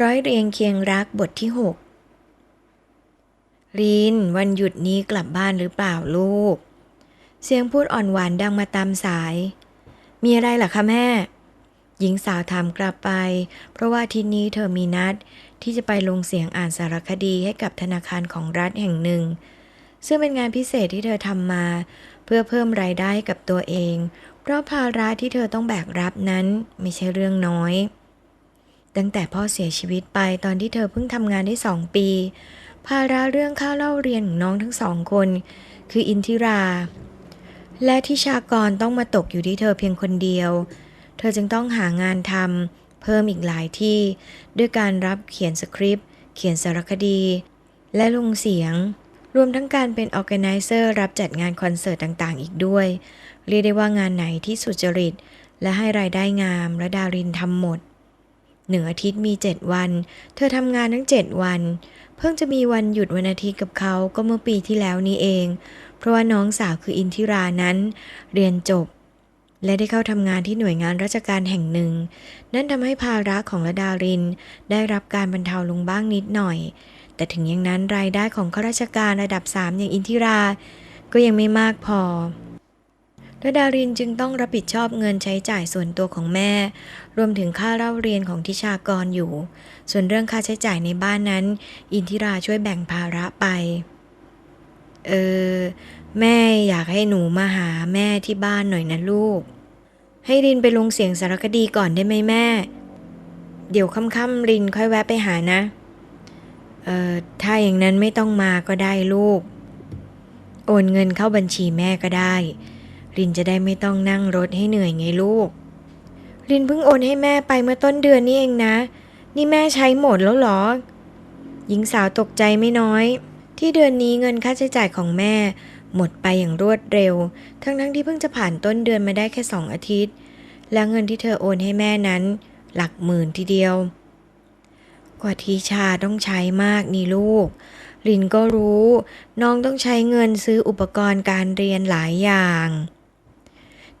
ร้อยเรียงเคียงรักบทที่หกลินวันหยุดนี้กลับบ้านหรือเปล่าลูก เสียงพูดอ่อนหวานดังมาตามสาย มีอะไรล่ะคะแม่ หญิงสาวถามกลับไป เพราะว่าทีนี้เธอมีนัดที่จะไปลงเสียงอ่านสารคดีให้กับธนาคารของรัฐแห่งหนึ่ง ซึ่งเป็นงานพิเศษที่เธอทำมา เพื่อเพิ่มรายได้กับตัวเอง เพราะภาระที่เธอต้องแบกรับนั้นไม่ใช่เรื่องน้อย ตั้งแต่พ่อเสียชีวิตไปตอนที่เธอเพิ่งทำงานได้สองปี ภาระเรื่องค่าเล่าเรียนของน้องทั้งสองคน คืออินทิรา และทิชากรต้องมาตกอยู่ที่เธอเพียงคนเดียว เธอจึงต้องหางานทำเพิ่มอีกหลายที่ ด้วยการรับเขียนสคริปต์ เขียนสารคดี และลงเสียง รวมทั้งการเป็นออ g a n i z e r รับจัดงานคอนเสิร์ตต่างๆ อีกด้วย เรียกได้ว่างานไหนที่สุจริต และให้รายได้งามและดารินทำหมด หนึ่งอาทิตย์มี7วัน เธอทำงานทั้ง7วัน เพิ่งจะมีวันหยุดวันอาทิตย์กับเขาก็เมื่อปีที่แล้วนี้เอง เพราะว่าน้องสาวคืออินทิรานั้น เรียนจบ และได้เข้าทำงานที่หน่วยงานราชการแห่งหนึ่ง นั่นทำให้ภาระของระดาริน ได้รับการบรรเทาลงบ้างนิดหน่อย แต่ถึงอย่างนั้นรายได้ของข้าราชการระดับ 3 อย่างอินทิรา ก็ยังไม่มากพอ ระดารินจึงต้องรับผิดชอบเงินใช้จ่ายส่วนตัวของแม่ รวมถึงค่าเล่าเรียนของทิชากรอยู่ ส่วนเรื่องค่าใช้จ่ายในบ้านนั้น อินทิราช่วยแบ่งภาระไป เออ แม่อยากให้หนูมาหาแม่ที่บ้านหน่อยนะลูก ให้รินไปลงเสียงสารคดีก่อนได้ไหมแม่ เดี๋ยวค่ำๆรินค่อยแวะไปหานะ เออถ้าอย่างนั้นไม่ต้องมาก็ได้ลูก โอนเงินเข้าบัญชีแม่ก็ได้ รินจะได้ไม่ต้องนั่งรถให้เหนื่อยไงลูก รินเพิ่งโอนให้แม่ไปเมื่อต้นเดือนนี่เองนะ นี่แม่ใช้หมดแล้วหรอ หญิงสาวตกใจไม่น้อย ที่เดือนนี้เงินค่าใช้จ่ายของแม่ หมดไปอย่างรวดเร็ว ทั้งทั้งๆที่เพิ่งจะผ่านต้นเดือนมาได้แค่สองอาทิตย์ และเงินที่เธอโอนให้แม่นั้น หลักหมื่นทีเดียว กว่าทีชาต้องใช้มากนี่ลูกลินก็รู้ น้องต้องใช้เงินซื้ออุปกรณ์การเรียนหลายอย่าง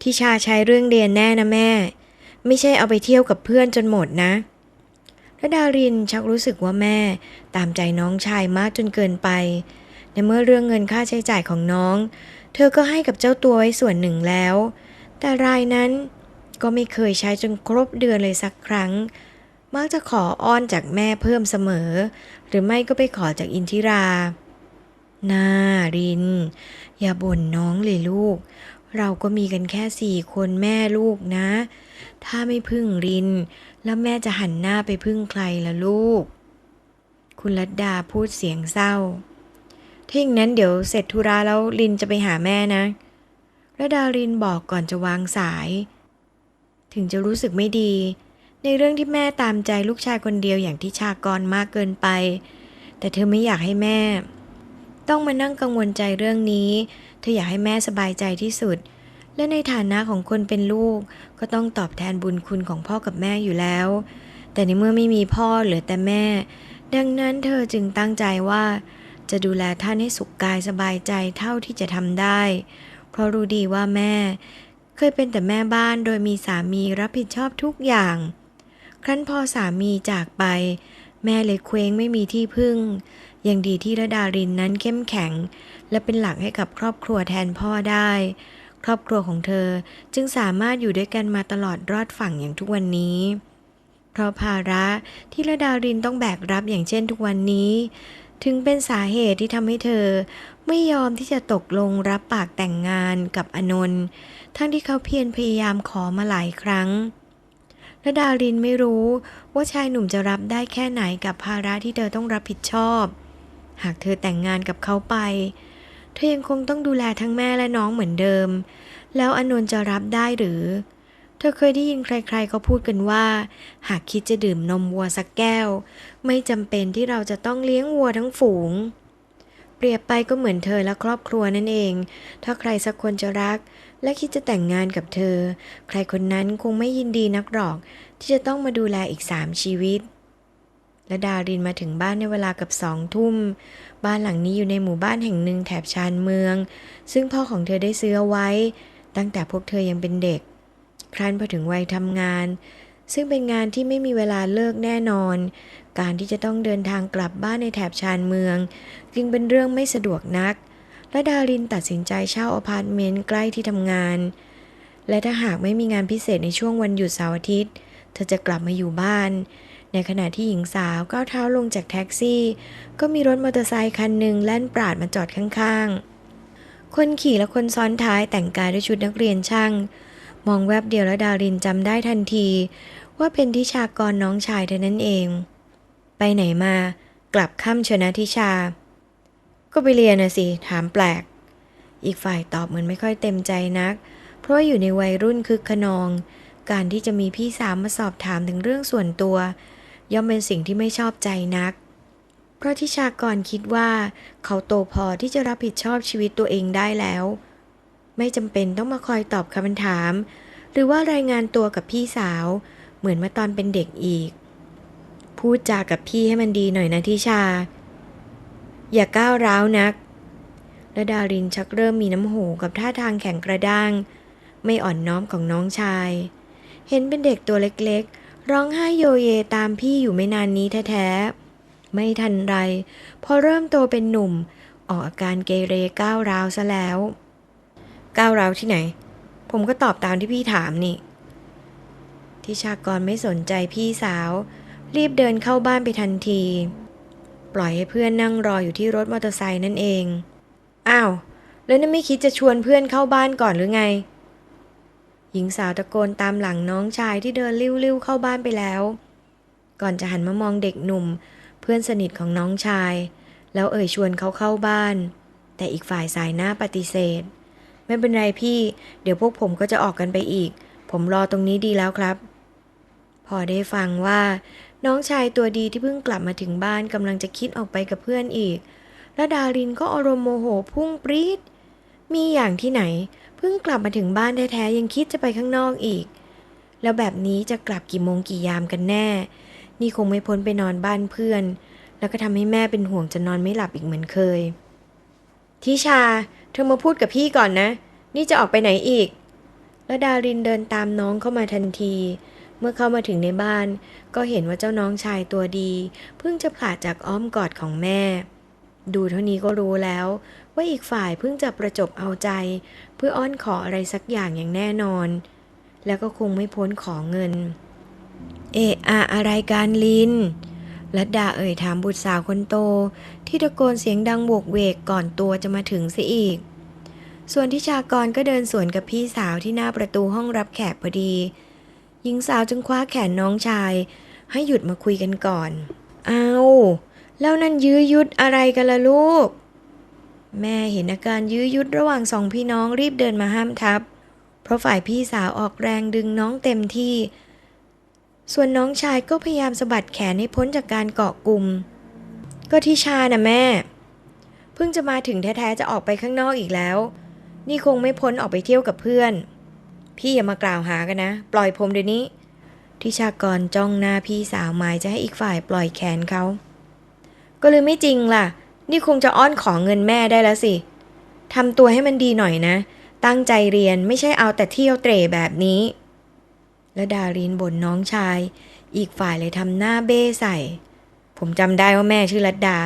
ทิชาใช้เรื่องเรียนแน่นะแม่ ไม่ใช่เอาไปเที่ยวกับเพื่อนจนหมดนะระดารินชักรู้สึกว่าแม่ ตามใจน้องชายมากจนเกินไป ในเมื่อเรื่องเงินค่าใช้จ่ายของน้อง เธอก็ให้กับเจ้าตัวไว้ส่วนหนึ่งแล้ว แต่รายนั้นก็ไม่เคยใช้จนครบเดือนเลยสักครั้ง มักจะขออ้อนจากแม่เพิ่มเสมอ หรือไม่ก็ไปขอจากอินทิราน่าริน อย่าบ่นน้องเลยลูก เราก็มีกันแค่สี่คนแม่ลูกนะ ถ้าไม่พึ่งริน แล้วแม่จะหันหน้าไปพึ่งใครล่ะลูก คุณรัตดาพูดเสียงเศร้าถ้าอย่างนั้นเดี๋ยวเสร็จธุระแล้วรินจะไปหาแม่นะระดารินบอกก่อนจะวางสาย ถึงจะรู้สึกไม่ดี ในเรื่องที่แม่ตามใจลูกชายคนเดียวอย่างที่ชากรมากเกินไป แต่เธอไม่อยากให้แม่ ต้องมานั่งกังวลใจเรื่องนี้ เธออยากให้แม่สบายใจที่สุด และในฐานะของคนเป็นลูก ก็ต้องตอบแทนบุญคุณของพ่อกับแม่อยู่แล้ว แต่ในเมื่อไม่มีพ่อเหลือแต่แม่ ดังนั้นเธอจึงตั้งใจว่า จะดูแลท่านให้สุขกายสบายใจเท่าที่จะทำได้ เพราะรู้ดีว่าแม่ เคยเป็นแต่แม่บ้านโดยมีสามีรับผิดชอบทุกอย่าง ครั้นพอสามีจากไป แม่เลยเคว้งไม่มีที่พึ่ง ยังดีที่ระดารินนั้นเข้มแข็ง และเป็นหลักให้กับครอบครัวแทนพ่อได้ ครอบครัวของเธอจึงสามารถอยู่ด้วยกันมาตลอดรอดฝั่งอย่างทุกวันนี้ เพราะภาระที่ระดารินต้องแบกรับอย่างเช่นทุกวันนี้ ถึงเป็นสาเหตุที่ทำให้เธอ ไม่ยอมที่จะตกลงรับปากแต่งงานกับอนนท์ทั้งที่เขาเพียรพยายามขอมาหลายครั้งระดารินไม่รู้ว่าชายหนุ่มจะรับได้แค่ไหนกับภาระที่เธอต้องรับผิดชอบ หากเธอแต่งงานกับเขาไป เธอยังคงต้องดูแลทั้งแม่และน้องเหมือนเดิม แล้วอนนท์จะรับได้หรือ เธอเคยได้ยินใครๆเขาพูดกันว่า หากคิดจะดื่มนมวัวสักแก้ว ไม่จำเป็นที่เราจะต้องเลี้ยงวัวทั้งฝูง เปรียบไปก็เหมือนเธอและครอบครัวนั่นเอง ถ้าใครสักคนจะรัก และคิดจะแต่งงานกับเธอ ใครคนนั้นคงไม่ยินดีนักหรอก ที่จะต้องมาดูแลอีกสามชีวิต และดารินมาถึงบ้านในเวลากับสองทุ่ม บ้านหลังนี้อยู่ในหมู่บ้านแห่งหนึ่งแถบชานเมือง ซึ่งพ่อของเธอได้ซื้อไว้ ตั้งแต่พวกเธอยังเป็นเด็ก ครั้นพอถึงวัยทำงาน ซึ่งเป็นงานที่ไม่มีเวลาเลิกแน่นอน การที่จะต้องเดินทางกลับบ้านในแถบชานเมือง จึงเป็นเรื่องไม่สะดวกนัก และดารินตัดสินใจเช่าอพาร์ตเมนต์ใกล้ที่ทำงาน และถ้าหากไม่มีงานพิเศษในช่วงวันหยุดเสาร์อาทิตย์ เธอจะกลับมาอยู่บ้าน ในขณะที่หญิงสาวก้าวเท้าลงจากแท็กซี่ ก็มีรถมอเตอร์ไซค์คันหนึ่งแล่นปราดมาจอดข้างๆ คนขี่และคนซ้อนท้ายแต่งกายด้วยชุดนักเรียนช่าง มองแวบเดียวแล้วดารินจำได้ทันที ว่าเป็นทิชากรน้องชายเธอนั่นเอง ไปไหนมา กลับค่ำเชนะทิชา ก็ไปเรียนนะสิถามแปลก อีกฝ่ายตอบเหมือนไม่ค่อยเต็มใจนัก เพราะอยู่ในวัยรุ่นคึกขนอง การที่จะมีพี่สาวมาสอบถามถึงเรื่องส่วนตัว ย่อมเป็นสิ่งที่ไม่ชอบใจนัก เพราะทิชากรคิดว่า เขาโตพอที่จะรับผิดชอบชีวิตตัวเองได้แล้ว ไม่จำเป็นต้องมาคอยตอบคำถาม หรือว่ารายงานตัวกับพี่สาว เหมือนเมื่อตอนเป็นเด็กอีก พูดจากับพี่ให้มันดีหน่อยนะทิชา อย่าก้าวร้าวนักและดารินชักเริ่มมีน้ำหูกับท่าทางแข็งกระด้าง ไม่อ่อนน้อมของน้องชาย เห็นเป็นเด็กตัวเล็กๆ ร้องไห้โยเยตามพี่อยู่ไม่นานนี้แท้ๆ ไม่ทันไร พอเริ่มโตเป็นหนุ่ม ออกอาการเกเรก้าวร้าวซะแล้ว ก้าวร้าวที่ไหน ผมก็ตอบตามที่พี่ถามนี่ ทิชากรไม่สนใจพี่สาว รีบเดินเข้าบ้านไปทันที ปล่อยให้เพื่อนนั่งรออยู่ที่รถมอเตอร์ไซค์นั่นเอง อ้าว แล้วนั่นไม่คิดจะชวนเพื่อนเข้าบ้านก่อนหรือไง หญิงสาวตะโกนตามหลังน้องชายที่เดินลิ้วๆเข้าบ้านไปแล้ว ก่อนจะหันมามองเด็กหนุ่ม เพื่อนสนิทของน้องชาย แล้วเอ่ยชวนเขาเข้าบ้าน แต่อีกฝ่ายสายหน้าปฏิเสธ ไม่เป็นไรพี่ เดี๋ยวพวกผมก็จะออกกันไปอีก ผมรอตรงนี้ดีแล้วครับ พอได้ฟังว่า น้องชายตัวดีที่เพิ่งกลับมาถึงบ้านกำลังจะคิดออกไปกับเพื่อนอีก และดารินก็อารมณ์โมโหพุ่งปรี๊ดมีอย่างที่ไหน เพิ่งกลับมาถึงบ้านแท้ๆยังคิดจะไปข้างนอกอีก แล้วแบบนี้จะกลับกี่โมงกี่ยามกันแน่ นี่คงไม่พ้นไปนอนบ้านเพื่อน แล้วก็ทำให้แม่เป็นห่วงจะนอนไม่หลับอีกเหมือนเคย ทิชา เธอมาพูดกับพี่ก่อนนะ นี่จะออกไปไหนอีก แล้วดารินเดินตามน้องเข้ามาทันที เมื่อเข้ามาถึงในบ้าน ก็เห็นว่าเจ้าน้องชายตัวดี เพิ่งจะผลาดจากอ้อมกอดของแม่ ดูเท่านี้ก็รู้แล้ว ว่าอีกฝ่ายเพิ่งจะประจบเอาใจ เพื่ออ้อนขออะไรสักอย่างอย่างแน่นอน แล้วก็คงไม่พ้นของเงิน เอออะไรการลินลัดดาเอ่ยถามบุตรสาวคนโต ที่ตะโกนเสียงดังโวกเวกก่อนตัวจะมาถึงเสียอีก ส่วนที่ชากรก็เดินสวนกับพี่สาวที่หน้าประตูห้องรับแขกพอดี หญิงสาวจึงคว้าแขนน้องชาย ให้หยุดมาคุยกันก่อน เอา แล้วนั่นยื้อยุดอะไรกันล่ะลูก แม่เห็นอาการยื้อยุดระหว่างสองพี่น้องรีบเดินมาห้ามทับ เพราะฝ่ายพี่สาวออกแรงดึงน้องเต็มที่ ส่วนน้องชายก็พยายามสะบัดแขนให้พ้นจากการเกาะกลุ่ม ก็ที่ชานะแม่ เพิ่งจะมาถึงแท้ๆจะออกไปข้างนอกอีกแล้ว นี่คงไม่พ้นออกไปเที่ยวกับเพื่อน พี่อย่ามากล่าวหากันนะ ปล่อยผมเดี๋ยวนี้ ทิชากรจ้องหน้าพี่สาวหมายจะให้อีกฝ่ายปล่อยแขนเขา ก็เลยไม่จริงล่ะ นี่คงจะอ้อนขอเงินแม่ได้แล้วสิทำตัวให้มันดีหน่อยนะ ตั้งใจเรียนไม่ใช่เอาแต่เที่ยวเตร่แบบนี้ และดารินบ่นน้องชาย อีกฝ่ายเลยทำหน้าเบ้ใส่ ผมจำได้ว่าแม่ชื่อรัตดา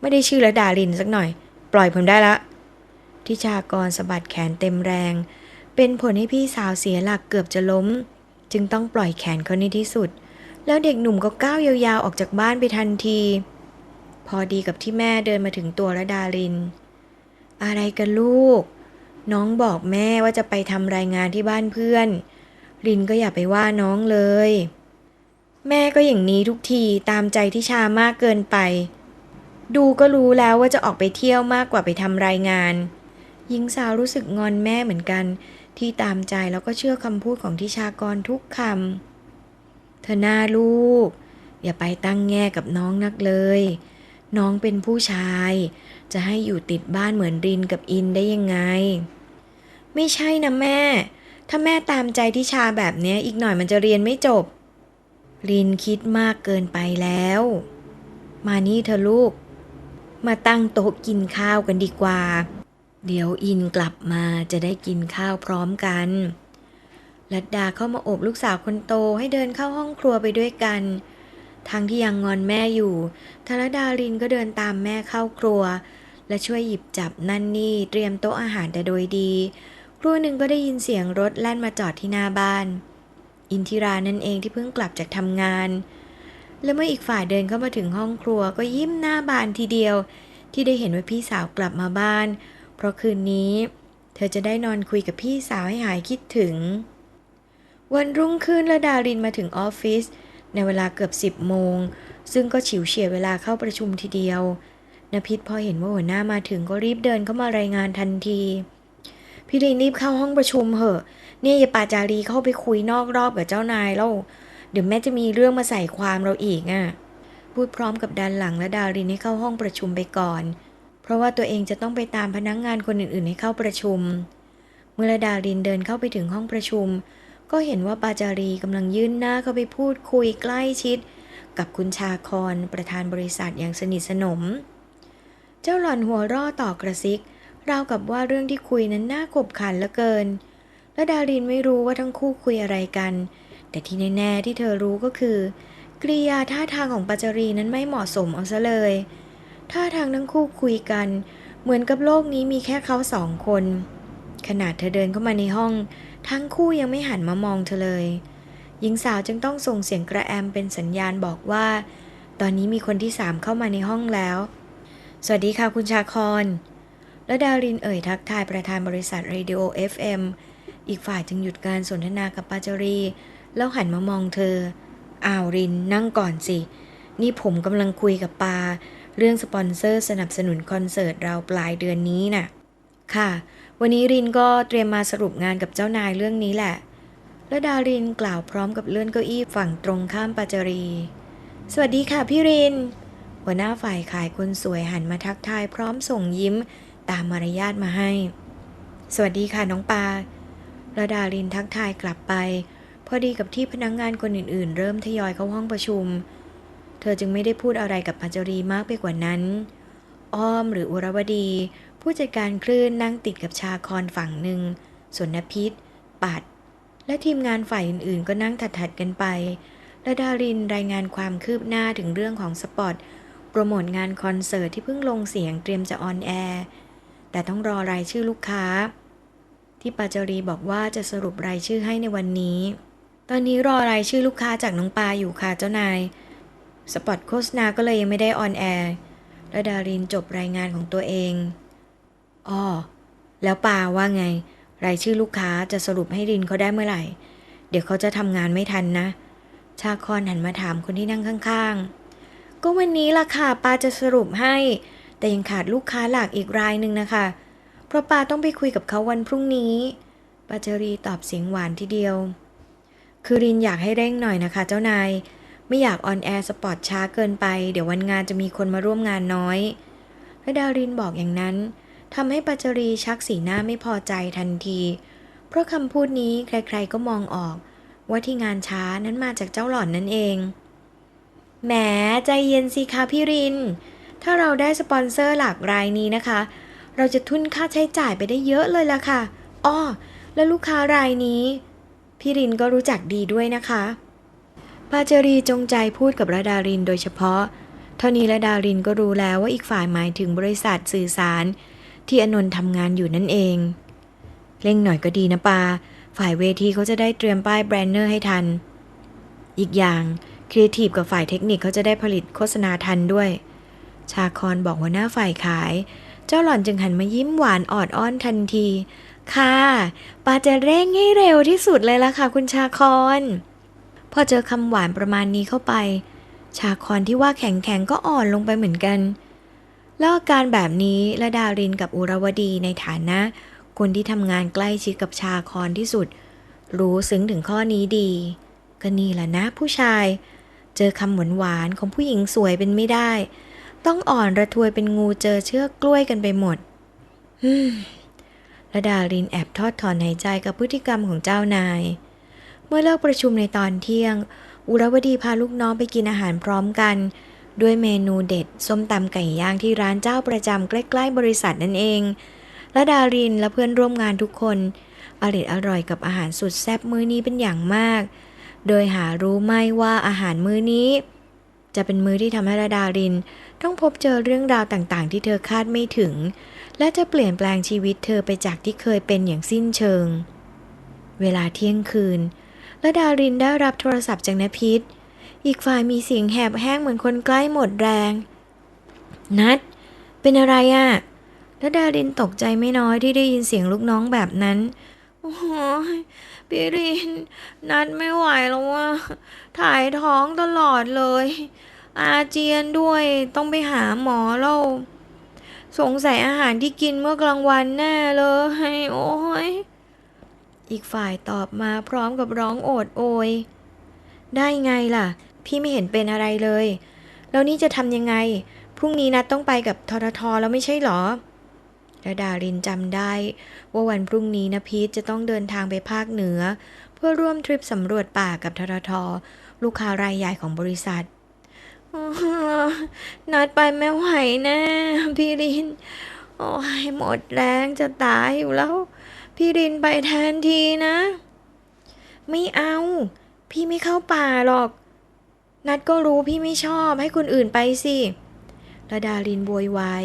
ไม่ได้ชื่อรัตดารินสักหน่อย ปล่อยผมได้ละทิชากรสะบัดแขนเต็มแรง เป็นผลให้พี่สาวเสียหลักเกือบจะล้ม จึงต้องปล่อยแขนเขาในที่สุด แล้วเด็กหนุ่มก็ก้าวยาวๆออกจากบ้านไปทันที พอดีกับที่แม่เดินมาถึงตัวระดาริน อะไรกันลูก น้องบอกแม่ว่าจะไปทำรายงานที่บ้านเพื่อน รินก็อย่าไปว่าน้องเลย แม่ก็อย่างนี้ทุกทีตามใจที่ชามากเกินไป ดูก็รู้แล้วว่าจะออกไปเที่ยวมากกว่าไปทำรายงานหญิงสาวรู้สึกงอนแม่เหมือนกัน ที่ตามใจแล้วก็เชื่อคำพูดของทิชากรทุกคำเธอหน้าลูก อย่าไปตั้งแง่กับน้องนักเลย น้องเป็นผู้ชาย จะให้อยู่ติดบ้านเหมือนรินกับอินได้ยังไง ไม่ใช่นะแม่ ถ้าแม่ตามใจที่ชาแบบนี้อีกหน่อยมันจะเรียนไม่จบ รินคิดมากเกินไปแล้ว มานี่เธอลูก มาตั้งโต๊ะกินข้าวกันดีกว่า เดี๋ยวอินกลับมาจะได้กินข้าวพร้อมกันลัดดาเข้ามาโอบลูกสาวคนโตให้เดินเข้าห้องครัวไปด้วยกัน ทั้งที่ยังงอนแม่อยู่ธนดารินก็เดินตามแม่เข้าครัว และช่วยหยิบจับนั่นนี่เตรียมโต๊ะอาหารแต่โดยดี ครู่หนึ่งก็ได้ยินเสียงรถแล่นมาจอดที่หน้าบ้าน อินทิรานั่นเองที่เพิ่งกลับจากทำงาน และเมื่ออีกฝ่ายเดินเข้ามาถึงห้องครัวก็ยิ้มหน้าบานทีเดียว ที่ได้เห็นว่าพี่สาวกลับมาบ้าน เพราะคืนนี้ เธอจะได้นอนคุยกับพี่สาวให้หายคิดถึง วันรุ่งขึ้นระดารินมาถึงออฟฟิศ ในเวลาเกือบ10โมง ซึ่งก็ฉิวเฉียดเวลาเข้าประชุมทีเดียวนพิษพอเห็นว่าหัวหน้ามาถึงก็รีบเดินเข้ามารายงานทันที พี่รินรีบเข้าห้องประชุมเหอะ เนี่ยอย่าปาจารีเข้าไปคุยนอกรอบกับเจ้านายแล้ว เดี๋ยวแม่จะมีเรื่องมาใส่ความเราอีกอะ พูดพร้อมกับดันหลังและดารินให้เข้าห้องประชุมไปก่อน เพราะว่าตัวเองจะต้องไปตามพนักงงานคนอื่นๆให้เข้าประชุม เมื่อดารินเดินเข้าไปถึงห้องประชุม ก็เห็นว่าปาจารีกำลังยื่นหน้าเข้าไปพูดคุยใกล้ชิด กับคุณชาคอนประธานบริษัทอย่างสนิทสนม เจ้าหล่อนหัวร่อต่อกระซิกราวกับว่าเรื่องที่คุยนั้นน่าขบขันเหลือเกิน และดารินไม่รู้ว่าทั้งคู่คุยอะไรกัน แต่ที่แน่ๆที่เธอรู้ก็คือ กริยาท่าทางของปาจารีนั้นไม่เหมาะสมเอาซะเลยท่าทางทั้งคู่คุยกัน เหมือนกับโลกนี้มีแค่เขาสองคน ขนาดเธอเดินเข้ามาในห้อง ทั้งคู่ยังไม่หันมามองเธอเลย หญิงสาวจึงต้องส่งเสียงกระแอมเป็นสัญญาณบอกว่า ตอนนี้มีคนที่สามเข้ามาในห้องแล้ว สวัสดีค่ะคุณชาคอน และดารินเอ่ยทักทายประธานบริษัทเรดิโอ FM อีกฝ่ายจึงหยุดการสนทนากับปาจารี แล้วหันมามองเธอ อ้าวรินนั่งก่อนสิ นี่ผมกำลังคุยกับปา เรื่องสปอนเซอร์สนับสนุนคอนเสิร์ตเราปลายเดือนนี้น่ะ ค่ะ วันนี้รินก็เตรียมมาสรุปงานกับเจ้านายเรื่องนี้แหละ และดารินกล่าวพร้อมกับเลื่อนเก้าอี้ฝั่งตรงข้ามปาจารี สวัสดีค่ะพี่ริน หัวหน้าฝ่ายขายคนสวยหันมาทักทายพร้อมส่งยิ้มตามมารยาทมาให้ สวัสดีค่ะน้องปาระดารินทักทายกลับไป พอดีกับที่พนักงงานคนอื่นๆ เริ่มทยอยเข้าห้องประชุม เธอจึงไม่ได้พูดอะไรกับพัชรีมากไปกว่านั้น อ้อมหรืออุรวดี ผู้จัดการคลื่นนั่งติดกับชาคอนฝั่งหนึ่ง ส่วนนพิษ ปัด และทีมงานฝ่ายอื่นๆ ก็นั่งถัดๆกันไป และดารินรายงานความคืบหน้าถึงเรื่องของสปอต โปรโมทงานคอนเสิร์ตที่เพิ่งลงเสียงเตรียมจะออนแอร์ แต่ต้องรอรายชื่อลูกค้า ที่ปาจารีบอกว่าจะสรุปรายชื่อให้ในวันนี้ ตอนนี้รอรายชื่อลูกค้าจากน้องปาอยู่ค่ะเจ้านาย สปอตโฆษณาก็เลยยังไม่ได้ออนแอร์และดารินจบรายงานของตัวเอง อ้อแล้วปาว่าไง รายชื่อลูกค้าจะสรุปให้รินเขาได้เมื่อไหร่ เดี๋ยวเขาจะทำงานไม่ทันนะ ชาคอนหันมาถามคนที่นั่งข้างๆ ก็วันนี้ล่ะค่ะปาจะสรุปให้ แต่ยังขาดลูกค้าหลักอีกรายหนึ่งนะคะ เพราะปาต้องไปคุยกับเขาวันพรุ่งนี้ปาจรีตอบเสียงหวานทีเดียว คือรินอยากให้เร่งหน่อยนะคะ เจ้านาย ไม่อยากออนแอร์สปอตช้าเกินไป เดี๋ยววันงานจะมีคนมาร่วมงานน้อยและดารินบอกอย่างนั้น ทำให้ปาจารีชักสีหน้าไม่พอใจทันที เพราะคำพูดนี้ใครๆก็มองออก ว่าที่งานช้านั้นมาจากเจ้าหล่อนนั่นเอง แหมใจเย็นสิคะพี่ริน ถ้าเราได้สปอนเซอร์หลักรายนี้นะคะ เราจะทุนค่าใช้จ่ายไปได้เยอะเลยล่ะค่ะ อ้อ และลูกค้ารายนี้ พี่รินก็รู้จักดีด้วยนะคะปาจารีจงใจพูดกับระดารินโดยเฉพาะ เท่านี้ระดารินก็รู้แล้วว่าอีกฝ่ายหมายถึงบริษัทสื่อสาร ที่อนนท์ทำงานอยู่นั่นเอง เร่งหน่อยก็ดีนะปา ฝ่ายเวทีเขาจะได้เตรียมป้ายแบรนเนอร์ให้ทัน อีกอย่างครีเอทีฟกับฝ่ายเทคนิคเขาจะได้ผลิตโฆษณาทันด้วย ชาคอนบอกหัวหน้าฝ่ายขาย เจ้าหล่อนจึงหันมายิ้มหวานออดอ้อนทันที ค่ะ ปาจะเร่งให้เร็วที่สุดเลยละค่ะ คุณชาคอนพอเจอคำหวานประมาณนี้เข้าไป ชาคอนที่ว่าแข็งแข็งก็อ่อนลงไปเหมือนกัน แล้วอาการแบบนี้ละดารินกับอุรวดีในฐานะ คนที่ทำงานใกล้ชิดกับชาคอนที่สุด รู้ซึ้งถึงข้อนี้ดี ก็นี่แหละนะผู้ชาย เจอคำหวานหวานๆของผู้หญิงสวยเป็นไม่ได้ ต้องอ่อนระทวยเป็นงูเจอเชือกกล้วยกันไปหมดฮึมระดารินแอบทอดถอนหายใจกับพฤติกรรมของเจ้านาย เมื่อเลิกประชุมในตอนเที่ยง อุรวดีพาลูกน้องไปกินอาหารพร้อมกัน ด้วยเมนูเด็ด ส้มตำไก่ย่างที่ร้านเจ้าประจำใกล้ๆบริษัทนั่นเองและดารินและเพื่อนร่วมงานทุกคนอร่อยอร่อยกับอาหารสุดแซ่บมื้อนี้เป็นอย่างมาก โดยหารู้ไม่ว่าอาหารมื้อนี้ จะเป็นมื้อที่ทำให้ระดาริน ต้องพบเจอเรื่องราวต่างๆ ที่เธอคาดไม่ถึง และจะเปลี่ยนแปลงชีวิตเธอไปจากที่เคยเป็นอย่างสิ้นเชิง เวลาเที่ยงคืนระดารินได้รับโทรศัพท์จากนพิษ อีกฝ่ายมีเสียงแหบแห้งเหมือนคนใกล้หมดแรง นัด เป็นอะไรอะ่ะระดารินตกใจไม่น้อยที่ได้ยินเสียงลูกน้องแบบนั้น โอ้ยพี่ริน นัดไม่ไหวแล้วว่า ถ่ายท้องตลอดเลย อาเจียนด้วยต้องไปหาหมอแล้ว สงสัยอาหารที่กินเมื่อกลางวันแน่เลย โอ้ย อีกฝ่ายตอบมาพร้อมกับร้องโอดโอย ได้ไงล่ะ พี่ไม่เห็นเป็นอะไรเลย แล้วนี่จะทำยังไง พรุ่งนี้นัดต้องไปกับทททแล้วไม่ใช่หรอระดารินจำได้ ว่าวันพรุ่งนี้นะพีทจะต้องเดินทางไปภาคเหนือ เพื่อร่วมทริปสำรวจป่ากับทททลูกค้ารายใหญ่ของบริษัทนัดไปไม่ไหวแน่พี่ริน โอ้ยหมดแรงจะตายอยู่แล้ว พี่รินไปแทนทีนะ ไม่เอา พี่ไม่เข้าป่าหรอก นัดก็รู้พี่ไม่ชอบให้คนอื่นไปสิระดารินโวยวาย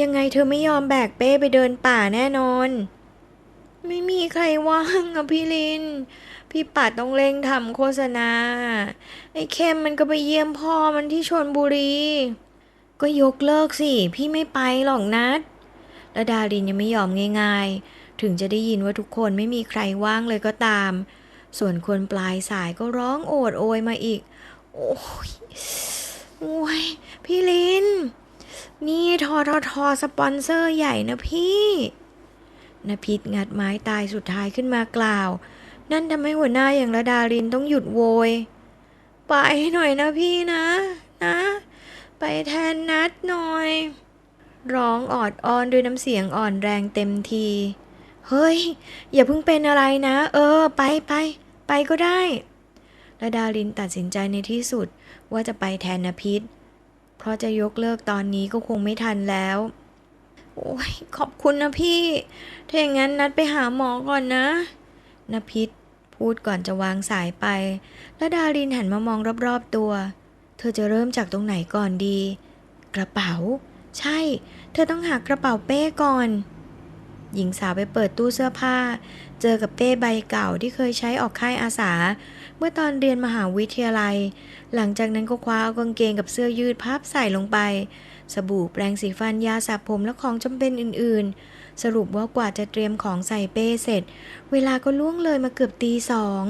ยังไงเธอไม่ยอมแบกเป้ไปเดินป่าแน่นอน ไม่มีใครว่างอะพี่ลิน พี่ปัดต้องเร่งทำโฆษณา ไอ้เข้มมันก็ไปเยี่ยมพ่อมันที่ชนบุรี ก็ยกเลิกสิ พี่ไม่ไปหรอกนัดระดารินยังไม่ยอมง่ายๆ ถึงจะได้ยินว่าทุกคนไม่มีใครว่างเลยก็ตาม ส่วนคนปลายสายก็ร้องโอดโอยมาอีก โอ้ยโอ้ยพี่ลิน นี่ทอทอทอสปอนเซอร์ใหญ่นะพี่นพิษงัดไม้ตายสุดท้ายขึ้นมากล่าว นั่นทำให้หัวหน้าอย่างระดารินต้องหยุดโวย ไปหน่อยนะพี่นะ นะ ไปแทนนัดหน่อย ร้องออดอ้อนด้วยน้ำเสียงอ่อนแรงเต็มที เฮ้ย อย่าเพิ่งเป็นอะไรนะ เออ ไปไป ไปก็ได้ ระดารินตัดสินใจในที่สุดว่าจะไปแทนนพิษ เพราะจะยกเลิกตอนนี้ก็คงไม่ทันแล้ว โอ้ยขอบคุณนะพี่ ถ้าอย่างนั้นนัดไปหาหมอก่อนนะนพิษพูดก่อนจะวางสายไป และดารินหันมามองรอบๆตัว เธอจะเริ่มจากตรงไหนก่อนดี กระเป๋า ใช่ เธอต้องหากระเป๋าเป้ก่อน หญิงสาวไปเปิดตู้เสื้อผ้า เจอกับเป้ใบเก่าที่เคยใช้ออกค่ายอาสา เมื่อตอนเรียนมหาวิทยาลัย หลังจากนั้นก็คว้าเอากางเกงกับเสื้อยืดพับใส่ลงไป สบู่แปรงสีฟันยาสระผมและของจำเป็นอื่นๆ สรุปว่ากว่าจะเตรียมของใส่เป้เสร็จ เวลาก็ล่วงเลยมาเกือบตีสอง